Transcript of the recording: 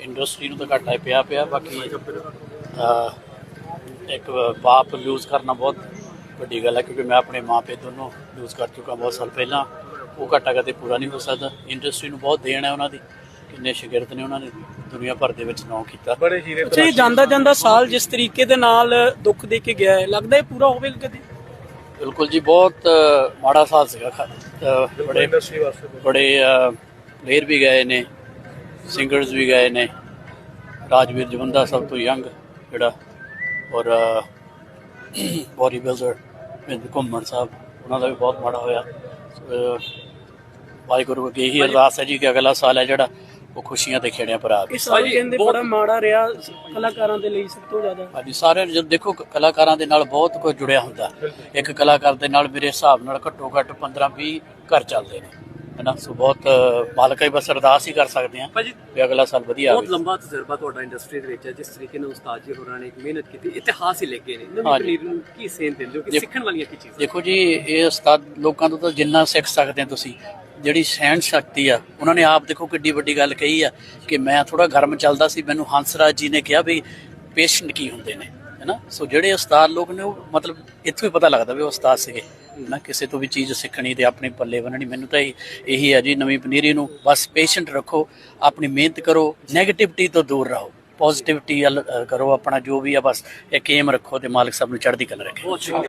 Industry ਨੂੰ ਤਾਂ ਘਾਟਾ ਹੀ ਪਿਆ ਪਿਆ ਬਾਕੀ ਇੱਕ ਬਾਪ ਲੂਜ਼ ਕਰਨਾ ਬਹੁਤ ਵੱਡੀ ਗੱਲ ਹੈ ਕਿਉਂਕਿ ਮੈਂ ਆਪਣੇ ਮਾਪੇ ਦੋਨੋਂ ਲੂਜ਼ ਕਰ ਚੁੱਕਾ ਬਹੁਤ ਸਾਲ ਪਹਿਲਾਂ। ਉਹ ਘਾਟਾ ਕਦੇ ਪੂਰਾ ਨਹੀਂ ਹੋ ਸਕਦਾ। ਇੰਡਸਟਰੀ ਨੂੰ ਬਹੁਤ ਦੇਣ ਹੈ ਉਹਨਾਂ ਦੀ। ਕਿੰਨੇ ਸ਼ਾਗਿਰਦ ਨੇ ਉਹਨਾਂ ਨੇ ਦੁਨੀਆ ਭਰ ਦੇ ਵਿੱਚ ਨਾਮ ਕੀਤਾ। ਬੜੇ ਹੀਰੇ ਅੱਛਾ ਇਹ ਜਾਂਦਾ ਜਾਂਦਾ ਸਾਲ ਜਿਸ ਤਰੀਕੇ ਦੇ ਨਾਲ ਦੁੱਖ ਦੇ ਕੇ ਗਿਆ ਹੈ। ਲੱਗਦਾ ਇਹ ਪੂਰਾ ਹੋਵੇਗਾ ਕਦੇ? ਬਿਲਕੁਲ ਜੀ ਬਹੁਤ ਮਾੜਾ ਸਾਲ ਸੀਗਾ। ਬੜੇ ਇੰਡਸਟਰੀ ਵਾਸਤੇ ਬੜੇ ਪਲੇਅਰ ਵੀ ਗਏ ਨੇ। ਸਿੰਗਰਸ ਵੀ ਗਏ ਨੇ। ਰਾਜਵੀਰ ਜਵੰਦਾ ਸਭ ਤੋਂ ਯੰਗ ਜਿਹੜਾ ਔਰ ਬੋਡੀ ਬਿਲਡਰ ਮਿੰਦ ਘੁੰਮਣ ਸਾਹਿਬ ਉਹਨਾਂ ਦਾ ਵੀ ਬਹੁਤ ਮਾੜਾ ਹੋਇਆ। ਵਾਹਿਗੁਰੂ ਅੱਗੇ ਇਹੀ ਅਰਦਾਸ ਹੈ ਜੀ ਕਿ ਅਗਲਾ ਸਾਲ ਹੈ ਜਿਹੜਾ ਉਹ ਖੁਸ਼ੀਆਂ ਤੇ ਖੇੜਿਆਂ ਪਰ ਆਵੇ ਇਹ ਸਾਲ ਕਹਿੰਦੇ ਬੜਾ ਮਾੜਾ ਰਿਹਾ ਕਲਾਕਾਰਾਂ ਦੇ ਲਈ ਸਭ ਤੋਂ ਜ਼ਿਆਦਾ। ਹਾਂਜੀ ਸਾਰੇ ਜਦ ਦੇਖੋ ਕਲਾਕਾਰਾਂ ਦੇ ਨਾਲ ਬਹੁਤ ਕੁਝ ਜੁੜਿਆ ਹੁੰਦਾ। ਇੱਕ ਕਲਾਕਾਰ ਦੇ ਨਾਲ ਮੇਰੇ ਹਿਸਾਬ ਨਾਲ ਘੱਟੋ ਘੱਟ 15 20 ਘਰ ਚੱਲਦੇ ਨੇ। ਹੈਨਾ ਸੋ ਬਹੁਤ ਮਾਲਕ ਹੀ ਬਸ ਅਰਦਾਸ ਹੀ ਕਰ ਸਕਦੇ ਆ ਵੀ ਅਗਲਾ ਸਾਲ ਵਧੀਆ ਬਹੁਤ ਆਵੇ। ਲੰਬਾ ਤਜਰਬਾ ਤੁਹਾਡਾ ਇੰਡਸਟਰੀ ਦੇ ਵਿੱਚ ਹੈ ਜਿਸ ਤਰੀਕੇ ਨਾਲ ਉਸਤਾਦ ਜੀ ਹੋਰਾਂ ਨੇ ਮਿਹਨਤ ਕੀਤੀ ਇਤਿਹਾਸ ਹੀ ਲਿਖ ਨੇ। ਨਵੀਂ। ਪਨੀਰ ਨੂੰ ਕੀ ਸੇਧ ਦਿੰਦੇ ਹੋ ਕਿ ਸਿੱਖਣ ਵਾਲੀਆਂ ਕੀ ਚੀਜ਼ਾਂ? ਦੇਖੋ ਜੀ ਇਹ ਉਸਤਾਦ ਲੋਕਾਂ ਤੋਂ ਤਾਂ ਜਿੰਨਾ ਸਿੱਖ ਸਕਦੇ ਆ ਤੁਸੀਂ ਜਿਹੜੀ ਸਹਿਣ ਸ਼ਕਤੀ ਆ ਉਹਨਾਂ ਨੇ ਆਪ ਦੇਖੋ ਕਿੱਡੀ ਵੱਡੀ ਗੱਲ ਕਹੀ ਆ ਕਿ ਮੈਂ ਥੋੜਾ ਗਰਮ ਚੱਲਦਾ ਸੀ ਮੈਨੂੰ ਹੰਸਰਾਜ ਜੀ ਨੇ ਕਿਹਾ ਵੀ ਪੇਸ਼ੈਂਟ ਕੀ ਹੁੰਦੇ ਨੇ ਹੈਨਾ ਸੋ ਜਿਹੜੇ ਉਸਤਾਦ ਲੋਕ ਨੇ ਉਹ ਮਤਲਬ ਇੱਥੋਂ ਹੀ ਪਤਾ ਲੱਗਦਾ ਵੀ ਉਸਤਾਦ ਸੀਗੇ। ਨਾ ਕਿਸੇ ਤੋਂ ਵੀ ਚੀਜ਼ ਸਿੱਖਣੀ ਤੇ ਆਪਣੇ ਪੱਲੇ ਬੰਨਣੀ ਮੈਨੂੰ ਤਾਂ ਇਹੀ ਹੈ ਜੀ, ਨਵੀਂ ਪਨੀਰੀ ਨੂੰ ਬਸ ਪੇਸ਼ੈਂਟ ਰੱਖੋ, ਆਪਣੀ ਮਿਹਨਤ ਕਰੋ 네ਗੇਟਿਵਿਟੀ ਤੋਂ ਦੂਰ ਰਹੋ। ਪੋਜ਼ਿਟਿਵਿਟੀ ਕਰੋ ਆਪਣਾ ਜੋ ਵੀ ਆ, ਬਸ ਇੱਕ ਏਮ ਰੱਖੋ ਤੇ ਮਾਲਕ ਸਭ ਨੂੰ ਚੜ੍ਹਦੀ ਕਲਾ ਰੱਖੇ।